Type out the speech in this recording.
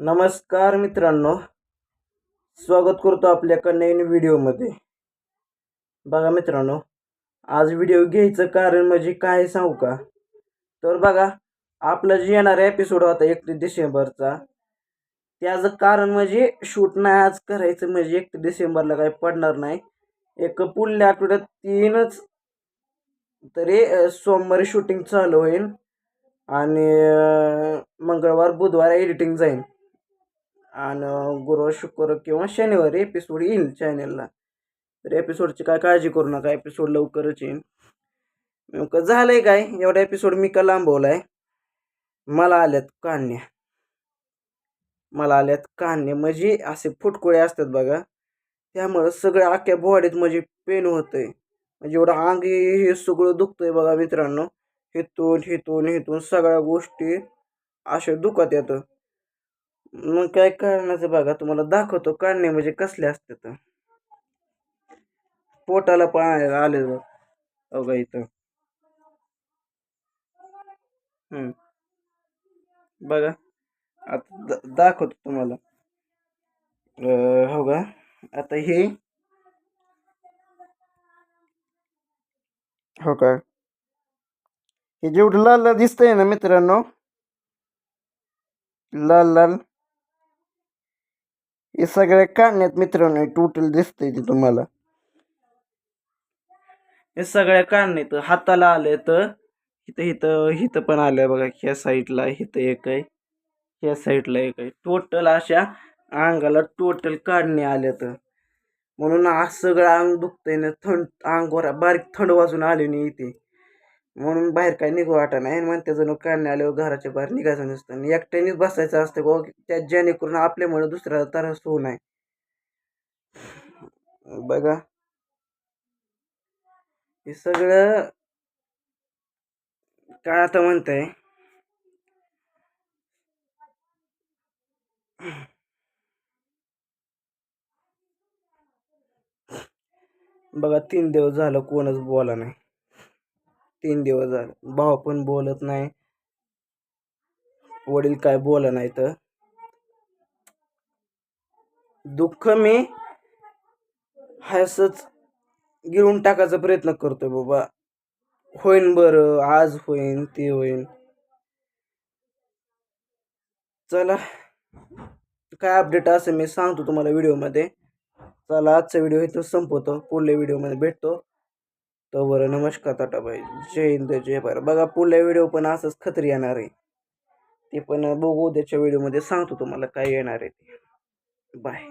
नमस्कार मित्रांनो. स्वागत करतो आपल्या एका नवीन व्हिडिओमध्ये. बघा मित्रांनो आज व्हिडिओ घ्यायचं कारण म्हणजे काय सांगू का? तर बघा आपला जे येणारा एपिसोड होता एकतीस डिसेंबरचा त्याचं कारण म्हणजे शूट नाही आज करायचं म्हणजे एकतीस डिसेंबरला काही पडणार नाही. एक पुढल्या आठवड्यात तीनच तरी सोमवारी शूटिंग चालू होईल. आणि मंगळवार बुधवार एडिटिंग जाईल. आणि गुरुवार शुक्रवार किंवा शनिवारी एपिसोड येईल चॅनेलला तर एपिसोडची काय काळजी करू नका एपिसोड लवकरच येईल. नेमकं झालंय काय? एवढा एपिसोड मी का लांबवलाय? मला आल्यात काढण्या मला आल्यात काढणे म्हणजे असे फुटकुळे असतात बघा. त्यामुळं सगळ्या अख्ख्या बॉडीत म्हणजे पेन होतंय. म्हणजे एवढं अंग हे सगळं दुखतंय बघा मित्रांनो. हिथून हिथून हिथून सगळ्या गोष्टी अशा दुखत येतं. मग काय काढण्याचं बघा तुम्हाला दाखवतो काढणे म्हणजे कसले असतात पोटाला पण आले बघा इथं. हम्म. बघा आता दाखवतो तुम्हाला. हो का? आता हे. हो का? हे जेवढं लाल लाल दिसतंय ना मित्रांनो लाल लाल. हे सगळ्या काढण्यात मित्रांनो टोटल दिसतंय ते तुम्हाला. हे सगळ्या काढण्यात हाताला आले तर इथं इथं इथं पण आलं बघा ह्या साईडला इथं एक आहे. ह्या साईडला एक आहे. टोटल अशा अंगाला टोटल काढणे आल्यात तर म्हणून आज सगळं अंग दुखतंय ना थंड अंगावर बारीक थंड वाजून आले नाही इथे. म्हणून बाहेर काय निघू वाटा नाही. म्हणते जणू काढणे आल्यावर घराच्या बाहेर निघायचं नसतं. आणि एकट्यानेच बसायचं असतं गो त्या जेणेकरून आपल्यामुळे दुसऱ्याला त्रास होऊ नये. बघा. हे सगळं काय आता म्हणताय? बघा तीन दिवस झालं कोणच बोला नाही. तीन दिवस झाले. भाऊ पण बोलत नाही. वडील काय बोला नाही तर दुःख मी हसच गिळून टाकायचा प्रयत्न करतोय बाबा. होईन बरं आज होईन ते होईन. चला काय अपडेट असेल मी सांगतो तुम्हाला व्हिडिओमध्ये चला आजचा व्हिडिओ इथं संपवतो. पुढल्या व्हिडिओमध्ये भेटतो. तो बरं नमस्कार ताटाबाई जय हिंद जय भारत. बघा पुढल्या व्हिडिओ पण असंच खत्री येणार आहे. ते पण बघू उद्याच्या व्हिडिओमध्ये सांगतो तुम्हाला काय येणार आहे ते. बाय